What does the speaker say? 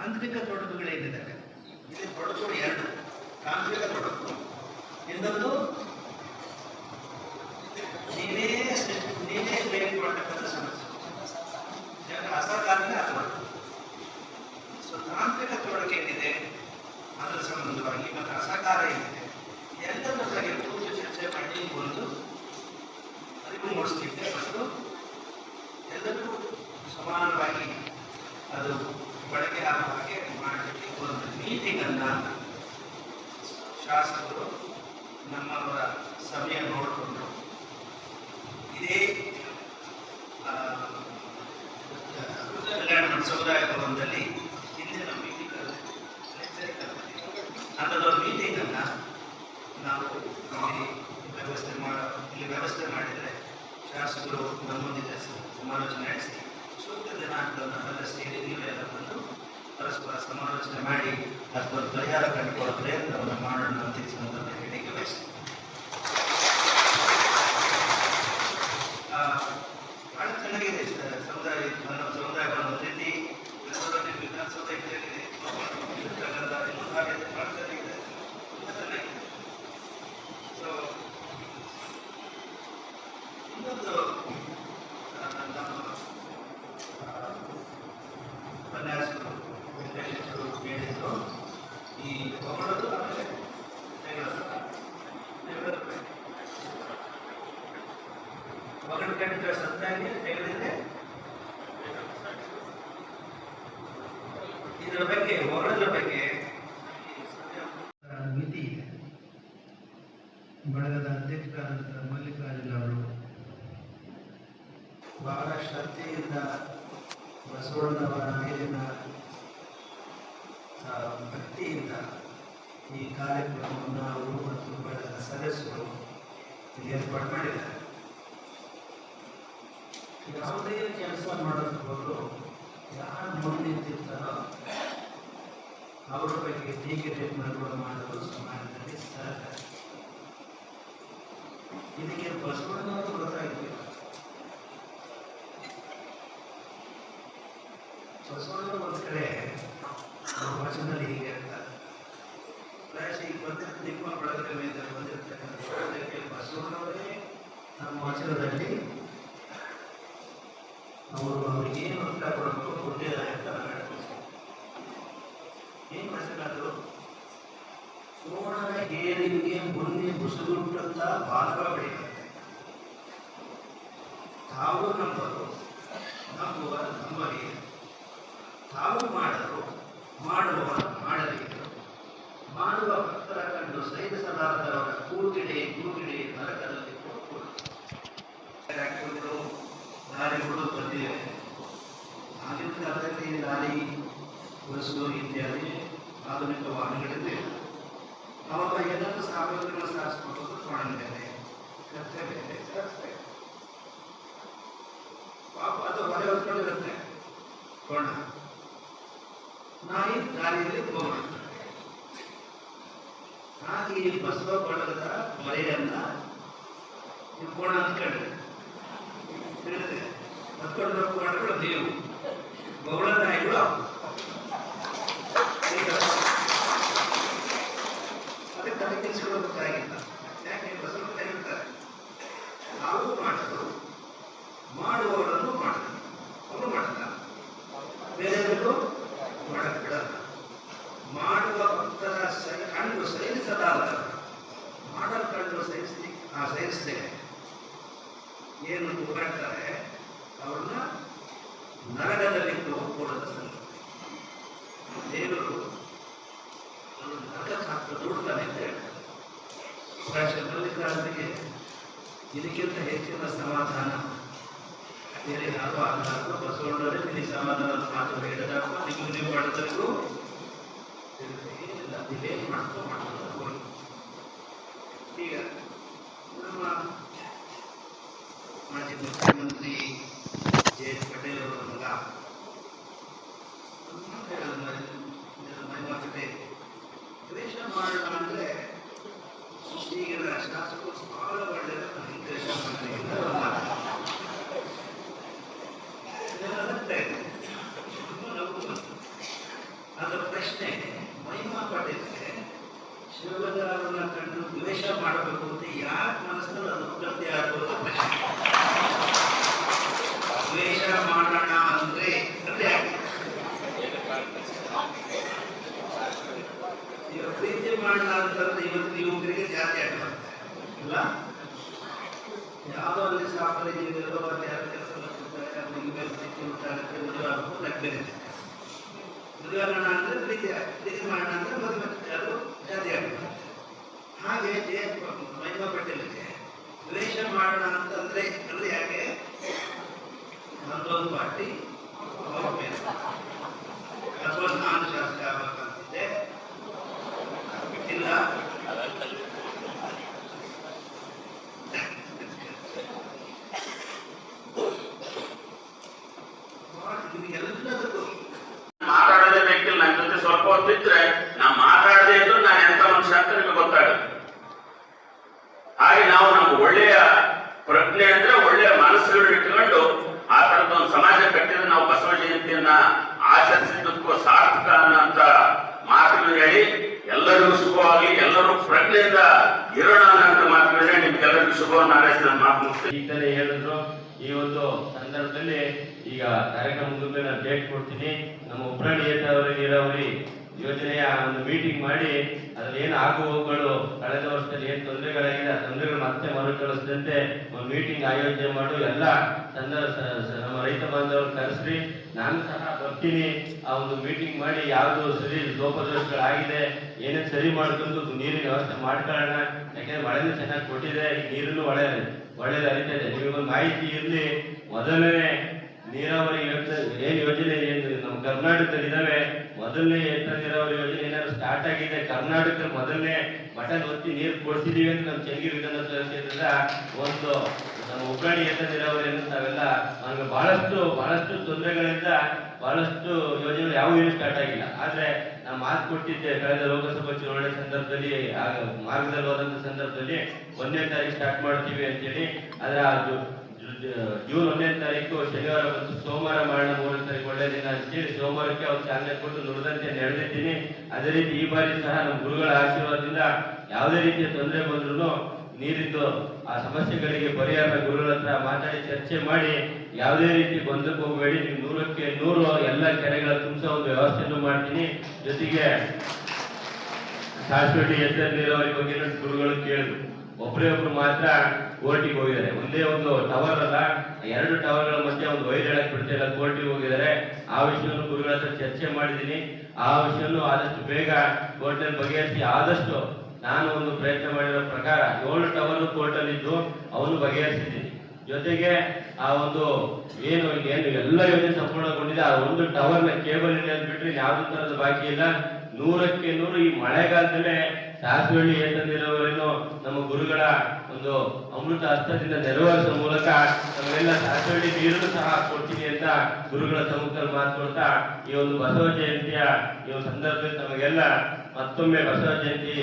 ತಾಂತ್ರಿಕ ತೊಡಕುಗಳೇನಿದ್ದಾವೆ ಇಲ್ಲಿ ತೊಡಕುಗಳು ಎರಡು, ತಾಂತ್ರಿಕ ತೊಡಕು. ಇನ್ನೊಂದು, ನೀನೇ ನೀನೇ ಬೇಡಿಕೊಳ್ಳತಕ್ಕಂಥ ಸಮಸ್ಯೆ. ಜನರ ಅಸಾಧಾರಣ ಅಥವಾ ಸೊ ತಾಂತ್ರಿಕ ತೊಡಕು ಏನಿದೆ? ಅದರ ಸಂಬಂಧವಾಗಿ ಮತ್ತು ಅಸಹಕಾರ ಏನಿದೆ? ಎಲ್ಲದರ ಬಗ್ಗೆ ಕೂತು ಚರ್ಚೆ ಮಾಡಿ ಒಂದು ಅರಿವು ಮೂಡಿಸ್ಲಿಕ್ಕೆ ಮತ್ತು ಎಲ್ಲರಿಗೂ ಸಮಾನವಾಗಿ ಅದು ಬಳಕೆ ಆಗುವ ಹಾಗೆ ಮಾಡಲಿಕ್ಕೆ ಒಂದು ನೀತಿಗನ್ನು ಶಾಸಕರು ನಮ್ಮವರ ಸಮಯ ನೋಡಿಕೊಂಡು ಇದೇ ಕಲ್ಯಾಣ ಸಮುದಾಯ ಭವನದಲ್ಲಿ ಹಿಂದಿನ ಮೀಟಿಂಗ್ ಅದರ ಮೀಟಿಂಗನ್ನು ನಾವು ಇಲ್ಲಿ ವ್ಯವಸ್ಥೆ ಮಾಡ, ಇಲ್ಲಿ ವ್ಯವಸ್ಥೆ ಮಾಡಿದರೆ ಶಾಸಕರು ನಮ್ಮೊಂದಿಗೆ ಸಮಾಲೋಚನೆ ನಡೆಸಿ ಸೂಕ್ತ ದಿನಾಂಕವನ್ನು ಸೇರಿ ನೀವೆಲ್ಲ ಬಂದು ಪರಸ್ಪರ ಸಮಾಲೋಚನೆ ಮಾಡಿ, ಅದಕ್ಕೊಂದು ಪರಿಹಾರ ಕಂಡುಕೊಳ್ಳುವ ಪ್ರಯತ್ನವನ್ನು ಮಾಡೋಣ ಅಂತ ಹೇಳಿ ಹೇಳಿಕೆ ಬಯಸ್ತೀನಿ ಆ, ಬಹಳ ಚೆನ್ನಾಗಿದೆ ಸ- ಸಮುದಾಯ ನಮ್ಮ ಸಮುದಾಯ ಭವನ ರೀತಿ ವಿಧಾನಸೌಧ ವಿಧಾನಸೌಧ ಇದ್ದಾಗಿದೆ ಇರ್ತಕ್ಕಂಥ ಇನ್ನೂ ಹಾಗೆ ಬಹಳ ಚೆನ್ನಾಗಿದೆ ತುಂಬ ಚೆನ್ನಾಗಿದೆ ಸೊ ಇನ್ನೊಂದು ಆ, ನಮ್ಮ ಆ, ಉಪನ್ಯಾಸಕರು ನಿರ್ದೇಶಕರು ಹೇಳಿದ್ರು ಈ ಹೊಗಳದು ಆಮೇಲೆ ತೆಗೆಳೋದು ತೆಗೆಳೋದು ಬೇಕು. ಹೊಗಳು ಕಂಡಿದ್ರೆ ಸತ್ತಾಗಿ ಹೇಳಿದ್ರೆ ಇದರ ಬಗ್ಗೆ ಹೊಗಳದ್ರ ಬಗ್ಗೆ ಮಿತಿ ಇದೆ. ಬಳಗದ ಅಧ್ಯಕ್ಷರಾದಂಥ ಮಲ್ಲಿಕಾರ್ಜುನ ಅವರು ಬಹಳ ಶ್ರದ್ಧೆಯಿಂದ ಬಸವಣ್ಣನವರ ಮೇಲಿನ ಭಕ್ತಿಯಿಂದ ಈ ಕಾರ್ಯಕ್ರಮವನ್ನು ಅವರು ಮತ್ತು ಬಳಗದ ಸದಸ್ಯರು ಏರ್ಪಾಡು ಮಾಡಿದ್ದಾರೆ. ಯಾವುದೇ ಕೆಲಸ ಮಾಡೋದಕ್ಕೆ ಬದಲು ಯಾರು ಮುಂದೆ ನಿಂತಿರ್ತಾರೋ ಅವರ ಬಗ್ಗೆ ಟೀಕೆ ನಿರ್ಮಾಣ ಮಾಡುವ ಸಮಾಜದಲ್ಲಿ ಸಹಕಾರ ಇದಕ್ಕೆ ಬಸವಣ್ಣನವರು ಗೊತ್ತಾಗಿಲ್ಲ ಬಸವಣ್ಣನವರು ಒಂದು ಕಡೆ ವಚನದಲ್ಲಿ ಹೀಗೆ ಹೇಳ್ತಾರೆ ಈಗ ಬಸವಣ್ಣವರೇ ನಮ್ಮ ವಚನದಲ್ಲಿ ಅವರು ಅವರಿಗೆ ಏನು ಅಂತ ಕೊಡಬೇಕು ಕೊಟ್ಟಿದ್ದಾರೆ ಅಂತ ನಾನು ಹೇಳ್ತೀನಿ ಏನು ಏರಿಗೆ ಮುನ್ನೆ ಬುಸುಗುಟ್ಟಂತ ಬಾಲಕ ಬೆಳೆಯುತ್ತೆ ತಾವು ನಂಬರು ನಂಬುವ ನಂಬಲಿ ತಾವು ಮಾಡರು ಮಾಡುವ ಮಾಡಲಿರು ಮಾಡುವ ಭಕ್ತರ ಕಂಡು ಸಹಿಸಲಾರದವರ ಕೂಗಿಡೆ ಕೂಗಿಡೆ ನರಕದಲ್ಲಿ ಕೊಟ್ಟು ಹಾಕಿರುವುದು ಕೂಡ ಬಂದಿವೆ ಆಗಿನ ಕಾಲದಲ್ಲಿ ದಾರಿ ಬಸ್ಸು ಇತ್ಯಾದಿ ಆಧುನಿಕ ವಾಹನಗಳಿದೆ ಅವಾಗ ಏನಾದರೂ ಸಾಮಗ್ರಿಗಳು ಸಾರಿಸ್ಕೊಂಡು ಕೋಣ ಬೇರೆ ಕತ್ತೆ ಬೇರೆ ಸಾರಿಸ್ಬೇಕು ಪಾಪ ಅದು ಹೊರೆ ಹೊತ್ಕೊಂಡಿರುತ್ತೆ ಕೋಣ. ನಾಯಿ ದಾರಿಯಲ್ಲಿ ಹೋಗ್ಬಿಡ್ತಾರೆ ಹಾಗೆ ಬಸವ ಬಳಗದ ಮರೆಯನ್ನ ಕೋಣ ಅಂತ ತಿಳಿದೆ ಹತ್ಕೊಂಡು ಕೋಣಗಳು ನೀವು ಬೌಳ ನಾಯಿಗಳು ಈಗ ಅದಕ್ಕೆ ತಲೆ ಕೆಡಿಸ್ಕೊಳ್ಬೇಕಾಗಿಲ್ಲ ಯಾಕೆ ಏನು ಹೋರಾಡ್ತಾರೆ ಅವ್ರನ್ನ ನರಕದಲ್ಲಿ ಹೋಗ್ಕೊಳ್ಳೋದ ಸಂಗತಿ ದೇವರು ನರಕ ಹಾಕಿ ನೋಡ್ತಾನೆ ಅಂತ ಹೇಳ್ತಾರೆ. ಮಲ್ಲಿಕಾರ್ಜುನಿಗೆ ಇದಕ್ಕಿಂತ ಹೆಚ್ಚಿನ ಸಮಾಧಾನ. ಬೇರೆ ಯಾರು ಆಗಲಾರ್ದು ಬಸವಣ್ಣವರೇ ಇಲ್ಲಿ ಸಮಾಧಾನ ಮಾತು ಹೇಳಿದಾಗ ನಿಮಗೂ ನೀವು ಮಾಡಿದರಿಗೂ ಏನಿಲ್ಲ ನೀವೇನು ಮಾಡ್ಕೊ ಮಾಡ್ಕೊಂಡು ಈಗ ಪ್ರೀತಿ ಮಾಡ್ಲಾರ್ದಂತ ಇವತ್ತು ನೀವು ಕ್ರಿಕೆಟ್ ಯಾಕೆ ಇಲ್ಲ ಯಾವುದೋ ಅಲ್ಲಿ ಸ್ಥಾಪನೆ ಜೀವಿಗಳು ಅಲ್ಲಿ ಯಾರು ಕೆಲಸ ಮಾಡ್ತಿರ್ತಾರೆ ಪ್ರೀತಿ ಮಾಡ್ತಾರೆ ಮದುವೆಗೂ ನಡ್ಬೇರೆ ಮದುವೆ ಮಾಡೋಣ ಅಂದರೆ ಪ್ರೀತಿ ಪ್ರೀತಿ ಮಾಡೋಣ ಅಂದರೆ ಮದುವೆ ಅದು ಜಾತಿ ಆಗ್ತದೆ ಹಾಗೆ ಜಯ ಮಹಿಮಾ ದ್ವೇಷ ಮಾಡೋಣ ಅಂತಂದ್ರೆ ಅಂದ್ರೆ ಯಾಕೆ ಒಂದೊಂದು ಪಾರ್ಟಿ ಇಲ್ಲ ಸ್ವಲ್ಪ ಹೊತ್ತಿದ್ರೆ ನಾ ಮಾತಾಡದೆ ನಾನು ಎಂತ ಮನುಷ್ಯ ಅಂತ ನಿಮಗೆ ಹಾಗೆ ನಾವು ನಮ್ಮ ಒಳ್ಳೆಯ ಪ್ರಜ್ಞೆ ಅಂದ್ರೆ ಒಳ್ಳೆಯ ಮನಸ್ಸುಗಳು ಇಟ್ಕೊಂಡು ಆ ತರದ ಒಂದು ಸಮಾಜ ಕಟ್ಟಿದ್ರೆ ನಾವು ಬಸವ ಜಯಂತಿಯನ್ನ ಆಚರಿಸಿದ್ದಕ್ಕೂ ಸಾರ್ಥಕ ಅನ್ನೋಂತ ಮಾತುಗಳು ಹೇಳಿ ಪ್ರಜ್ಞೆಯಿಂದ ಇರೋಣ ಅಂತ ಮಾತುಗಳು ನಿಮ್ಗೆಲ್ಲರಿಗೂ ಶುಭವನ್ನು ಹಾರೈಸಿ ಮಾತು. ಈಗಲೇ ಹೇಳಿದ್ರು, ಈ ಒಂದು ಸಂದರ್ಭದಲ್ಲಿ ಈಗ ಕಾರ್ಯಕ್ರಮ ಮುಗಿದ್ಮೇಲೆ ನಾನು ಡೇಟ್ ಕೊಡ್ತೀನಿ ನಮ್ಮ ಉಬ್ರಾಣಿ ಏತಾವರಿ ನೀರಾವರಿ ಯೋಜನೆಯ ಒಂದು ಮೀಟಿಂಗ್ ಮಾಡಿ ಅದರಲ್ಲಿ ಏನು ಆಗು ಹೋಗುಗಳು ಕಳೆದ ವರ್ಷದಲ್ಲಿ ಏನು ತೊಂದರೆಗಳಾಗಿದೆ, ಆ ತೊಂದರೆಗಳು ಮತ್ತೆ ಮರುಕಳಿಸದಂತೆ ಒಂದು ಮೀಟಿಂಗ್ ಆಯೋಜನೆ ಮಾಡು. ಎಲ್ಲ ಸಂದರ್ಭ ಸ- ಸ- ನಮ್ಮ ರೈತ ಬಾಂಧವರು ಕರೆಸ್ರಿ. ನಾನು ಸಹ ಬರ್ತೀನಿ. ಆ ಒಂದು ಮೀಟಿಂಗ್ ಮಾಡಿ ಯಾವುದು ಸರಿ ಲೋಪದೋಷಗಳಾಗಿದೆ ಏನೇನು ಸರಿ ಮಾಡ್ಕೊಂಡು ನೀರಿನ ವ್ಯವಸ್ಥೆ ಮಾಡ್ಕೊಳ್ಳೋಣ. ಯಾಕೆಂದ್ರೆ ಮಳೆನೂ ಚೆನ್ನಾಗಿ ಕೊಟ್ಟಿದೆ, ಈ ನೀರನ್ನು ಒಳ್ಳೆ ಒಳ್ಳೇದು ಇದೆ. ನಿಮಗೊಂದು ಮಾಹಿತಿ ಇರಲಿ. ಮೊದಲನೇ ನೀರಾವರಿ ಯೋಜನೆ, ಏನ್ ಯೋಜನೆ ಏನು ನಮ್ಮ ಕರ್ನಾಟಕದಲ್ಲಿ ಇದಾವೆ. ಮೊದಲನೇ ಏತ ನೀರಾವರಿ ಯೋಜನೆ ಏನಾದ್ರು ಸ್ಟಾರ್ಟ್ ಆಗಿದೆ ಕರ್ನಾಟಕದಲ್ಲಿ ಮೊದಲನೇ ಬಟನ್ ಒತ್ತಿ ನೀರು ಕೊಡ್ತಿದೀವಿ ಅಂತ ನಮ್ಮ ಚನ್ನಗಿರಿ ವಿಧಾನಸಭಾ ಕ್ಷೇತ್ರದ ಒಂದು ನಮ್ಮ ಉಗ್ರಾಣಿ ಏತ ನೀರಾವರಿಯನ್ನು ತಾವೆಲ್ಲ ನಮ್ಗೆ ಬಹಳಷ್ಟು ಬಹಳಷ್ಟು ತೊಂದರೆಗಳಿಂದ ಬಹಳಷ್ಟು ಯೋಜನೆಗಳು ಯಾವ ಏನು ಸ್ಟಾರ್ಟ್ ಆಗಿಲ್ಲ. ಆದ್ರೆ ನಾವು ಮಾತು ಕೊಟ್ಟಿದ್ದೆ ಕಳೆದ ಲೋಕಸಭಾ ಚುನಾವಣೆ ಸಂದರ್ಭದಲ್ಲಿ ಮಾರ್ಗದಲ್ಲಿ ಹೋದಂತ ಸಂದರ್ಭದಲ್ಲಿ ಒಂದನೇ ತಾರೀಕು ಸ್ಟಾರ್ಟ್ ಮಾಡ್ತೀವಿ ಅಂತೇಳಿ. ಆದ್ರೆ ಜು- ಜೂನ್ ಒಂದನೇ ತಾರೀಕು, ಶನಿವಾರ ಮತ್ತು ಸೋಮವಾರ ಮಾಡೋಣ ಮೂರನೇ ತಾರೀಕು ಒಳ್ಳೆ ದಿನ ಅಂತೇಳಿ ಸೋಮವಾರಕ್ಕೆ ಅವ್ರು ಚಾಲನೆ ಕೊಟ್ಟು ನುಡಿದಂತೆ ನಡೆದಿದ್ದೀನಿ. ಅದೇ ರೀತಿ ಈ ಬಾರಿ ಸಹ ನಮ್ಮ ಗುರುಗಳ ಆಶೀರ್ವಾದದಿಂದ ಯಾವುದೇ ರೀತಿಯ ತೊಂದರೆ ಬಂದ್ರೂ ನೀರಿದ್ದು ಆ ಸಮಸ್ಯೆಗಳಿಗೆ ಪರಿಹಾರ ಗುರುಗಳ ಹತ್ರ ಮಾತಾಡಿ ಚರ್ಚೆ ಮಾಡಿ ಯಾವುದೇ ರೀತಿ ಬಂದಕ್ಕೆ ಹೋಗಬೇಡಿ. ನೀವು ನೂರಕ್ಕೆ ನೂರು ಎಲ್ಲ ಕೆರೆಗಳ ತುಂಬಿಸೋ ಒಂದು ವ್ಯವಸ್ಥೆಯನ್ನು ಮಾಡ್ತೀನಿ. ಜೊತೆಗೆ ಶಾಶ್ವತಿ ಎತ್ತರ ನೀರಾವರಿ ಬಗ್ಗೆ ಗುರುಗಳು ಕೇಳಿದ್ರು. ಒಬ್ಬರೇ ಒಬ್ರು ಮಾತ್ರ ಕೋರ್ಟಿಗೆ ಹೋಗಿದ್ದಾರೆ. ಒಂದೇ ಒಂದು ಟವರ್ ಅಲ್ಲ, ಎರಡು ಟವರ್ಗಳ ಮಧ್ಯೆ ಒಂದು ವೈರ್ ಹೇಳಕ್ ಬಿಡ್ತಾ ಇಲ್ಲ ಕೋರ್ಟಿಗೆ ಹೋಗಿದ್ದಾರೆ. ಆ ವಿಷಯವನ್ನು ಗುರುಗಳ ಹತ್ರ ಚರ್ಚೆ ಮಾಡಿದ್ದೀನಿ. ಆ ವಿಷಯವನ್ನು ಆದಷ್ಟು ಬೇಗ ಕೋರ್ಟ್ನಲ್ಲಿ ಬಗೆಹರಿಸಿ, ಆದಷ್ಟು ನಾನು ಒಂದು ಪ್ರಯತ್ನ ಮಾಡಿರೋ ಪ್ರಕಾರ ಏಳು ಟವರ್ ಕೋರ್ಟಲ್ಲಿ ಇದ್ದು ಅವನು ಬಗೆಹರಿಸಿದ್ದೀನಿ. ಜೊತೆಗೆ ಆ ಒಂದು ಏನು ಏನು ಎಲ್ಲ ಯೋಜನೆ ಸಂಪೂರ್ಣಗೊಂಡಿದೆ. ಆ ಒಂದು ಟವರ್ನ ಕೇಬಲ್ ಇದೆ ಅಂತ ಬಿಟ್ಟರೆ ಯಾವುದೇ ತರದ ಬಾಕಿ ಇಲ್ಲ. ನೂರಕ್ಕೆ ನೂರು, ಈ ಮಳೆಗಾಲದಲ್ಲೇ ಸಾಸಿವಳ್ಳಿ ಏತಂದಿರೋವರೇನು ನಮ್ಮ ಗುರುಗಳ ಒಂದು ಅಮೃತ ಹಸ್ತದಿಂದ ನೆರವೇರಿಸುವ ಮೂಲಕ ನಮಗೆಲ್ಲ ಸಾಸಿವಳ್ಳಿ ನೀರನ್ನು ಸಹ ಕೊಡ್ತೀನಿ ಅಂತ ಗುರುಗಳ ಸಮ್ಮುಖದಲ್ಲಿ ಮಾತುಕೊಳ್ತಾ ಈ ಒಂದು ಬಸವ ಜಯಂತಿಯ ಈ ಒಂದು ಸಂದರ್ಭದಲ್ಲಿ ನಮಗೆಲ್ಲ ಮತ್ತೊಮ್ಮೆ ಬಸವ ಜಯಂತಿ